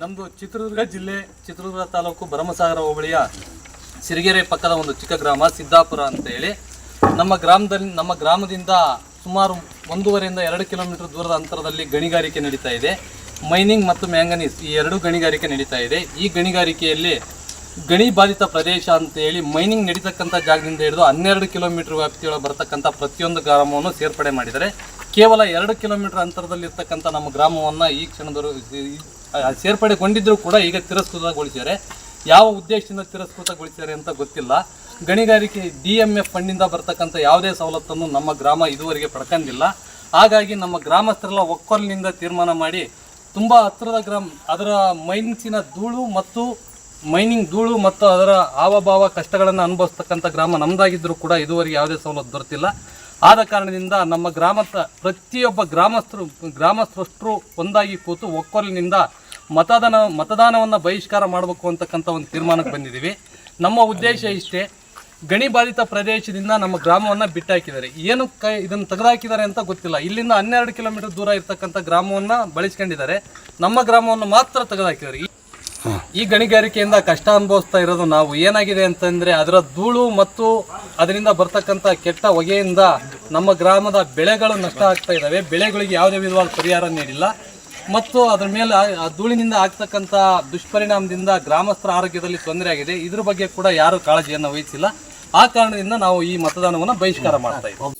ನಮ್ದು ಚಿತ್ರದುರ್ಗ ಜಿಲ್ಲೆ, ಚಿತ್ರದುರ್ಗ ತಾಲೂಕು ಭರಮಸಾಗರ ಹೋಬಳಿಯ ಸಿರಿಗೆರೆ ಪಕ್ಕದ ಒಂದು ಚಿಕ್ಕ ಗ್ರಾಮ, ಸಿದ್ದಾಪುರ ಅಂತ ಹೇಳಿ. ನಮ್ಮ ಗ್ರಾಮದಲ್ಲಿ, ನಮ್ಮ ಗ್ರಾಮದಿಂದ ಸುಮಾರು ಒಂದೂವರೆಯಿಂದ ಎರಡು ಕಿಲೋಮೀಟರ್ ದೂರದ ಅಂತರದಲ್ಲಿ ಗಣಿಗಾರಿಕೆ ನಡೀತಾ ಇದೆ. ಮೈನಿಂಗ್ ಮತ್ತು ಮ್ಯಾಂಗನೀಸ್ ಈ ಎರಡು ಗಣಿಗಾರಿಕೆ ನಡೀತಾ ಇದೆ. ಈ ಗಣಿಗಾರಿಕೆಯಲ್ಲಿ ಗಣಿ ಬಾಧಿತ ಪ್ರದೇಶ ಅಂತ ಹೇಳಿ ಮೈನಿಂಗ್ ನಡೀತಕ್ಕಂಥ ಜಾಗದಿಂದ ಹಿಡಿದು ಹನ್ನೆರಡು ಕಿಲೋಮೀಟರ್ ವ್ಯಾಪ್ತಿಯೊಳಗೆ ಬರತಕ್ಕಂಥ ಪ್ರತಿಯೊಂದು ಗ್ರಾಮವನ್ನು ಸೇರ್ಪಡೆ ಮಾಡಿದರೆ ಕೇವಲ ಎರಡು ಕಿಲೋಮೀಟರ್ ಅಂತರದಲ್ಲಿರ್ತಕ್ಕಂಥ ನಮ್ಮ ಗ್ರಾಮವನ್ನು ಈ ಕ್ಷಣದವರು ಸೇರ್ಪಡೆಗೊಂಡಿದ್ದರೂ ಕೂಡ ಈಗ ತಿರಸ್ಕೃತಗೊಳಿಸಿದ್ದಾರೆ. ಯಾವ ಉದ್ದೇಶದಿಂದ ತಿರಸ್ಕೃತಗೊಳಿಸಿದ್ದಾರೆ ಅಂತ ಗೊತ್ತಿಲ್ಲ. ಗಣಿಗಾರಿಕೆ ಡಿ ಎಂ ಎಫ್ ಫಂಡಿಂದ ಬರ್ತಕ್ಕಂಥ ಯಾವುದೇ ಸವಲತ್ತನ್ನು ನಮ್ಮ ಗ್ರಾಮ ಇದುವರೆಗೆ ಪಡ್ಕೊಂಡಿಲ್ಲ. ಹಾಗಾಗಿ ನಮ್ಮ ಗ್ರಾಮಸ್ಥರೆಲ್ಲ ಒಕ್ಕೊಲಿನಿಂದ ತೀರ್ಮಾನ ಮಾಡಿ ತುಂಬ ಹತ್ತಿರದ ಗ್ರಾಮ, ಅದರ ಮೈನ್ಸಿನ ಧೂಳು ಮತ್ತು ಮೈನಿಂಗ್ ಧೂಳು ಮತ್ತು ಅದರ ಹಾವಭಾವ ಕಷ್ಟಗಳನ್ನು ಅನುಭವಿಸ್ತಕ್ಕಂಥ ಗ್ರಾಮ ನಮ್ಮದಾಗಿದ್ದರೂ ಕೂಡ ಇದುವರೆಗೆ ಯಾವುದೇ ಸವಲತ್ತು ದೊರೆತಿಲ್ಲ ಆದ ಕಾರಣದಿಂದ ನಮ್ಮ ಗ್ರಾಮದ ಪ್ರತಿಯೊಬ್ಬ ಗ್ರಾಮಸ್ಥರು, ಗ್ರಾಮಸ್ಥರಷ್ಟರು ಒಂದಾಗಿ ಕೂತು ಒಕ್ಕೊಲಿನಿಂದ ಮತದಾನ ಮತದಾನವನ್ನು ಬಹಿಷ್ಕಾರ ಮಾಡಬೇಕು ಅಂತಕ್ಕಂಥ ಒಂದು ತೀರ್ಮಾನಕ್ಕೆ ಬಂದಿದ್ದೀವಿ. ನಮ್ಮ ಉದ್ದೇಶ ಇಷ್ಟೇ ಗಣಿ ಬಾಧಿತ ಪ್ರದೇಶದಿಂದ ನಮ್ಮ ಗ್ರಾಮವನ್ನು ಬಿಟ್ಟಾಕಿದ್ದಾರೆ. ಏನು ಕೈ ಇದನ್ನು ತೆಗೆದುಹಾಕಿದ್ದಾರೆ ಅಂತ ಗೊತ್ತಿಲ್ಲ. ಇಲ್ಲಿಂದ ಹನ್ನೆರಡು ಕಿಲೋಮೀಟರ್ ದೂರ ಇರತಕ್ಕಂಥ ಗ್ರಾಮವನ್ನು ಬಳಸ್ಕೊಂಡಿದ್ದಾರೆ. ನಮ್ಮ ಗ್ರಾಮವನ್ನು ಮಾತ್ರ ತೆಗೆದುಹಾಕಿದ್ದಾರೆ ಈ- ಈ ಗಣಿಗಾರಿಕೆಯಿಂದ ಕಷ್ಟ ಅನುಭವಿಸ್ತಾ ಇರೋದು ನಾವು. ಏನಾಗಿದೆ ಅಂತಂದರೆ ಅದರ ಧೂಳು ಮತ್ತು ಅದರಿಂದ ಬರ್ತಕ್ಕಂಥ ಕೆಟ್ಟ ಹೊಗೆಯಿಂದ ನಮ್ಮ ಗ್ರಾಮದ ಬೆಳೆಗಳು ನಷ್ಟ ಆಗ್ತಾ ಇದ್ದಾವೆ. ಬೆಳೆಗಳಿಗೆ ಯಾವುದೇ ವಿಧವಾದ ಪರಿಹಾರ ನೀಡಿಲ್ಲ. ಮತ್ತು ಅದರ ಮೇಲೆ ಧೂಳಿನಿಂದ ಆಗ್ತಕ್ಕಂಥ ದುಷ್ಪರಿಣಾಮದಿಂದ ಗ್ರಾಮಸ್ಥರ ಆರೋಗ್ಯದಲ್ಲಿ ತೊಂದರೆ ಆಗಿದೆ. ಇದ್ರ ಬಗ್ಗೆ ಕೂಡ ಯಾರು ಕಾಳಜಿಯನ್ನು ವಹಿಸಿಲ್ಲ. ಆ ಕಾರಣದಿಂದ ನಾವು ಈ ಮತದಾನವನ್ನು ಬಹಿಷ್ಕಾರ ಮಾಡ್ತಾ ಇದ್ದೀವಿ.